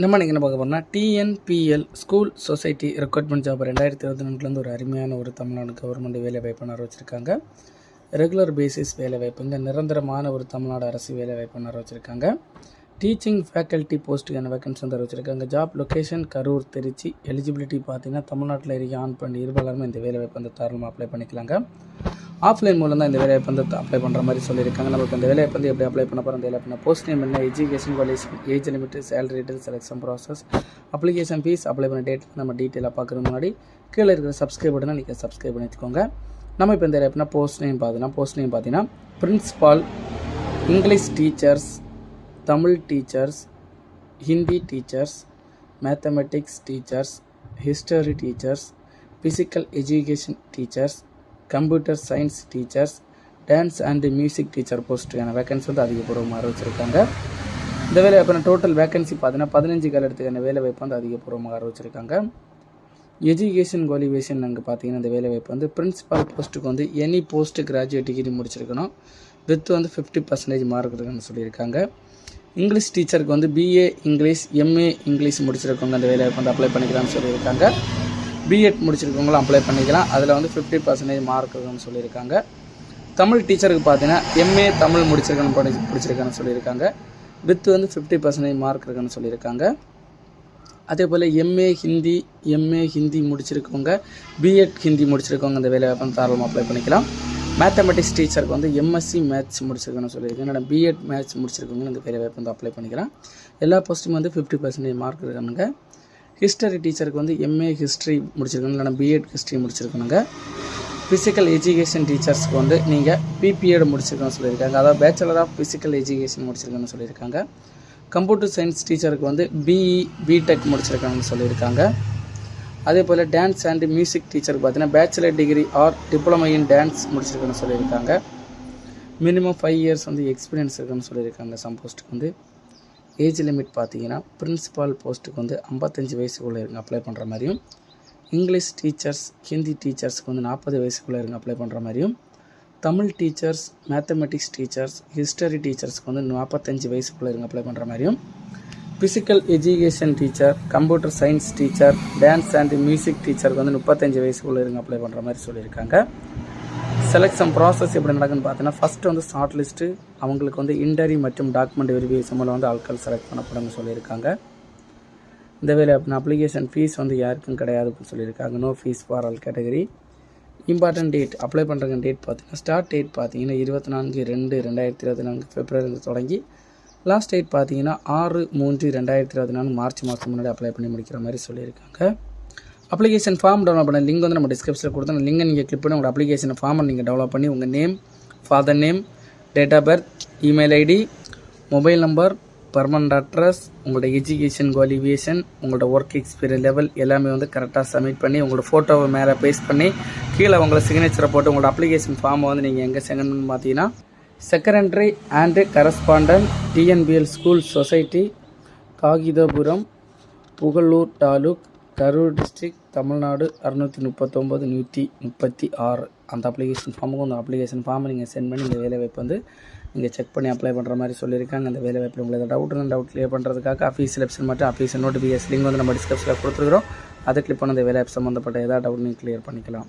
நம்ம நீங்கள் என்ன பார்க்க போகிறோம்னா TNPL school society recruitment job ரெண்டாயிரத்தி இருபத்தி ரெண்டுலேருந்து ஒரு அருமையான ஒரு தமிழ்நாடு கவர்மெண்ட் வேலை வாய்ப்பு வச்சுருக்காங்க. ரெகுலர் பேசிஸ் வேலை வாய்ப்புங்க நிரந்தரமான ஒரு தமிழ்நாடு அரசு வேலை வாய்ப்பு வச்சுருக்காங்க. டீச்சிங் ஃபேக்கல்ட்டி போஸ்ட்டுக்கான வேகன்சி வந்து வச்சுருக்காங்க. Job location Karur Trichy eligibility பார்த்தீங்கன்னா தமிழ்நாட்டில் இருக்க. ஆன் பண்ணி இருபாலருமே இந்த வேலை வாய்ப்பு வந்து தாராளமாக அப்ளை பண்ணிக்கலாங்க. ஆஃப்லைன் மூலம் தான் இந்த வேலையை வந்து அப்ளை பண்ணுற மாதிரி சொல்லியிருக்காங்க. நமக்கு இந்த வேலையை வந்து எப்படி அப்ளை பண்ண போகிறோம் அந்த வேலை போஸ்ட் நேம் என்ன education qualification age limit salary detail selection process application fee apply பண்ண டேட் நம்ம டீட்டெயிலாக பார்க்குறது முன்னாடி கீழே இருக்கிற சப்ஸ்கிரைப் பட்டனை நீங்கள் சப்ஸ்கிரைப் பண்ணி வச்சுக்கோங்க நம்ம இப்போ இந்த வேலை போஸ்ட் நேம் பார்த்தீங்கன்னா போஸ்ட் நேம் பார்த்தீங்கன்னா principal English teachers Tamil teachers Hindi teachers mathematics teachers history teachers physical education teachers computer science teachers dance and music teacher போஸ்ட்டுக்கான vacancy வந்து அதிகபூர்வமாக அறிவிச்சிருக்காங்க. இந்த வேலை வாய்ப்பு டோட்டல் வேகன்சி பார்த்தீங்கன்னா பதினஞ்சு காலத்துக்கான வேலை வாய்ப்பு வந்து அதிகபூர்வமாக அறிவிச்சிருக்காங்க. எஜுகேஷன் குவாலிஃபிகேஷன் அங்கே பார்த்தீங்கன்னா இந்த வேலை வாய்ப்பு வந்து பிரின்சிபால் போஸ்ட்டுக்கு வந்து எனி போஸ்ட் கிராஜுவேட் டிகிரி முடிச்சிருக்கணும். வித் வந்து ஃபிஃப்டி பர்சன்டேஜ் மார்க் இருக்குன்னு சொல்லியிருக்காங்க. இங்கிலீஷ் டீச்சருக்கு வந்து பிஏ இங்கிலீஷ் எம்ஏ இங்கிலீஷ் முடிச்சிருக்கவங்க அந்த வேலை வந்து அப்ளை பண்ணிக்கலாம்னு சொல்லியிருக்காங்க. பிஎட் முடிச்சிருக்கவங்களும் அப்ளை பண்ணிக்கலாம். அதில் வந்து ஃபிஃப்டி பர்சன்டேஜ் மார்க் இருக்குன்னு சொல்லியிருக்காங்க. தமிழ் டீச்சருக்கு பார்த்தீங்கன்னா எம்ஏ தமிழ் முடிச்சிருக்கணும் படி பிடிச்சிருக்கேன்னு சொல்லியிருக்காங்க. வித்து வந்து ஃபிஃப்டி பர்சன்டேஜ் மார்க் இருக்குன்னு சொல்லியிருக்காங்க. அதே போல் எம்ஏ ஹிந்தி எம்ஏ ஹிந்தி முடிச்சிருக்கவங்க பிஎட் ஹிந்தி முடிச்சிருக்கவங்க அந்த வேலை வாய்ப்பு தாராளமாக அப்ளை பண்ணிக்கலாம். மேத்தமெட்டிக்ஸ் டீச்சருக்கு வந்து எம்எஸ்சி மேத்ஸ் முடிச்சிருக்கணும்னு சொல்லியிருக்கேன் என்னோட பிஎட் மேத்ஸ் முடிச்சிருக்கவங்க இந்த வேலை வாய்ப்பு வந்து அப்ளை பண்ணிக்கலாம். எல்லா போஸ்ட்டுமே வந்து ஃபிஃப்டி பர்சன்டேஜ் மார்க் இருக்கானுங்க ஹிஸ்டரி டீச்சருக்கு வந்து எம்ஏ ஹிஸ்ட்ரி முடிச்சிருக்கணும் இல்லைனா பிஎட் ஹிஸ்ட்ரி முடிச்சிருக்கணுங்க. ஃபிசிக்கல் எஜுகேஷன் டீச்சர்ஸ்க்கு வந்து நீங்கள் பிபிஎட் முடிச்சிருக்கணும்னு சொல்லியிருக்காங்க. அதாவது பேச்சுலர் ஆஃப் ஃபிசிக்கல் எஜுகேஷன் முடிச்சிருக்கணும்னு சொல்லியிருக்காங்க. கம்ப்யூட்டர் சயின்ஸ் டீச்சருக்கு வந்து பிஇ பிடெக் முடிச்சிருக்கணும்னு சொல்லியிருக்காங்க. அதே போல் டான்ஸ் அண்ட் மியூசிக் டீச்சருக்கு பார்த்தீங்கன்னா bachelor degree or diploma in dance முடிச்சிருக்கணும்னு சொல்லியிருக்காங்க. மினிமம் ஃபைவ் இயர்ஸ் வந்து எக்ஸ்பீரியன்ஸ் இருக்குன்னு சொல்லியிருக்காங்க சம் போஸ்ட்டுக்கு வந்து. ஏஜ் லிமிட் பார்த்தீங்கன்னா பிரின்ஸிபால் போஸ்ட்டுக்கு வந்து ஐம்பத்தஞ்சு வயசுக்குள்ளே இருங்க அப்ளை பண்ணுற மாதிரியும் இங்கிலீஷ் டீச்சர்ஸ் ஹிந்தி டீச்சர்ஸ்க்கு வந்து நாற்பது வயசுக்குள்ளே இருங்க அப்ளை பண்ணுற மாதிரியும் Tamil teachers mathematics teachers history டீச்சர்ஸ்க்கு வந்து நாற்பத்தஞ்சு வயசுக்குள்ளே இருங்க அப்ளை பண்ணுற மாதிரியும் physical education teacher computer science teacher dance and music டீச்சருக்கு வந்து முப்பத்தஞ்சு வயசுக்குள்ளே இருங்க அப்ளை பண்ணுற மாதிரி சொல்லியிருக்காங்க. செலெக்ஷன் ப்ராசஸ் எப்படி நடக்குன்னு பார்த்தீங்கன்னா ஃபஸ்ட்டு வந்து ஷார்ட் லிஸ்ட்டு அவங்களுக்கு வந்து இன்டர்வியூ மற்றும் டாக்குமெண்ட் வெரிஃபிகேஷன் மூலம் வந்து ஆட்கள் செலக்ட் பண்ணப்படும்னு சொல்லியிருக்காங்க. இந்த வேலை அப்படின்னா அப்ளிகேஷன் ஃபீஸ் வந்து யாருக்கும் கிடையாதுன்னு சொல்லியிருக்காங்க. No fees for all category important date apply பண்ணுறங்க டேட் பார்த்தீங்கன்னா ஸ்டார்ட் டேட் பார்த்தீங்கன்னா இருபத்தி நான்கு ரெண்டு ரெண்டாயிரத்தி இருபத்தி நான்கு பிப்ரவரி தொடங்கி லாஸ்ட் டேட் பார்த்தீங்கன்னா ஆறு மூன்று ரெண்டாயிரத்தி இருபத்தி நாலு மார்ச் மாதம் முன்னாடி அப்ளை பண்ணி முடிக்கிற மாதிரி சொல்லியிருக்காங்க. அப்ளிகேஷன் ஃபார்ம் டவுன்லோட் பண்ண லிங்க் வந்து நம்ம டிஸ்கிரிப்ஷனில் கொடுத்தோம் அந்த லிங்கை நீங்கள் கிளிக் பண்ணி உங்கள் அப்ளிகேஷன் ஃபார்மை நீங்கள் டெவலப் பண்ணி உங்கள் name father name date of birth email ID mobile number permanent address உங்களோட எஜுகேஷன் குவாலிஃபிகேஷன் உங்களோட ஒர்க் எக்ஸ்பீரியன்ஸ் லெவல் எல்லாமே வந்து கரெக்டாக சப்மிட் பண்ணி உங்களோட ஃபோட்டோவை மேலே பேஸ்ட் பண்ணி கீழே உங்களோட சிக்னேச்சரை போட்டு உங்களோட அப்ளிகேஷன் ஃபார்மை வந்து நீங்கள் எங்கே செகண்ட்னு பார்த்தீங்கன்னா secondary and correspondent TNPL school society Kagithapuram Pugalur taluk Karur district Tamil Nadu அறுநூற்றி முப்பத்தொம்போது நூற்றி முப்பத்தி ஆறு. அந்த அப்ளிகேஷன் ஃபார்முக்கு அந்த அப்ளிகேஷன் ஃபார்மை நீங்கள் சென்ட் பண்ணி இந்த வேலைவாய்ப்பு வந்து நீங்கள் செக் பண்ணி அப்ளை பண்ணுற மாதிரி சொல்லியிருக்காங்க. அந்த வேலைவாய்ப்பில் உங்களுக்கு டவுட் இருந்தால் டவுட் கிளியர் பண்ணுறதுக்காக ஆஃபீஸ் செலெக்ஷன் மட்டும் ஆஃபீஸ் நோட்டிஃபிகேஷன் லிங்க் வந்து நம்ம டிஸ்கிரிப்ஷனில் கொடுத்துருக்குறோம். அதை கிளிக் பண்ண அந்த வேலைவாய்ப்பு சம்மந்தப்பட்ட ஏதாவது டவுட் நீங்கள் கிளியர் பண்ணிக்கலாம்.